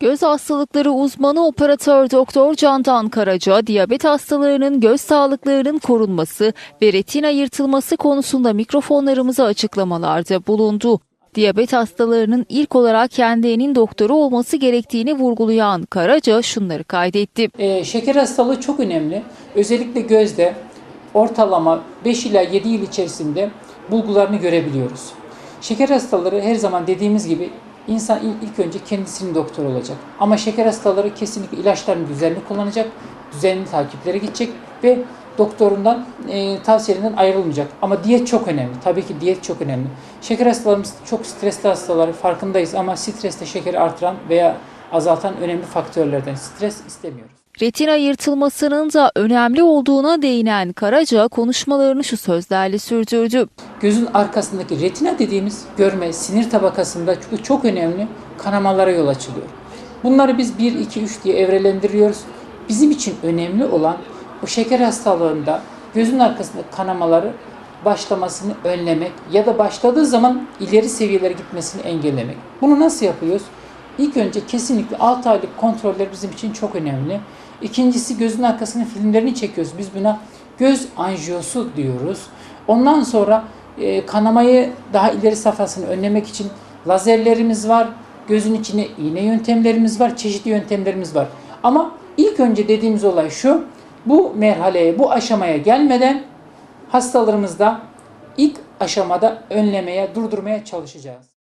Göz hastalıkları uzmanı operatör doktor Candan Karaca, diyabet hastalarının göz sağlıklarının korunması ve retina yırtılması konusunda mikrofonlarımıza açıklamalarda bulundu. Diyabet hastalarının ilk olarak kendilerinin doktoru olması gerektiğini vurgulayan Karaca şunları kaydetti. Ee, şeker hastalığı çok önemli. Özellikle gözde ortalama 5 ila 7 yıl içerisinde bulgularını görebiliyoruz. Şeker hastaları her zaman dediğimiz gibi insan il- ilk önce kendisinin doktoru olacak. Ama şeker hastaları kesinlikle ilaçlarını düzenli kullanacak, düzenli takiplere gidecek ve doktorundan e, tavsiyelerinden ayrılmayacak. Ama diyet çok önemli. Tabii ki diyet çok önemli. Şeker hastalarımız çok stresli hastalar farkındayız ama streste şekeri artıran veya azaltan önemli faktörlerden. Stres istemiyoruz. Retina yırtılmasının da önemli olduğuna değinen Karaca konuşmalarını şu sözlerle sürdürdü. Gözün arkasındaki retina dediğimiz görme sinir tabakasında çok, çok önemli kanamalara yol açılıyor. Bunları biz 1, 2, 3 diye evrelendiriyoruz. Bizim için önemli olan o şeker hastalığında gözün arkasında kanamaları başlamasını önlemek ya da başladığı zaman ileri seviyelere gitmesini engellemek. Bunu nasıl yapıyoruz? İlk önce kesinlikle 6 aylık kontroller bizim için çok önemli. İkincisi gözün arkasının filmlerini çekiyoruz. Biz buna göz anjiyosu diyoruz. Ondan sonra e, kanamayı daha ileri safhasını önlemek için lazerlerimiz var. Gözün içine iğne yöntemlerimiz var. Çeşitli yöntemlerimiz var. Ama ilk önce dediğimiz olay şu. Bu merhaleye, bu aşamaya gelmeden hastalarımızda ilk aşamada önlemeye, durdurmaya çalışacağız.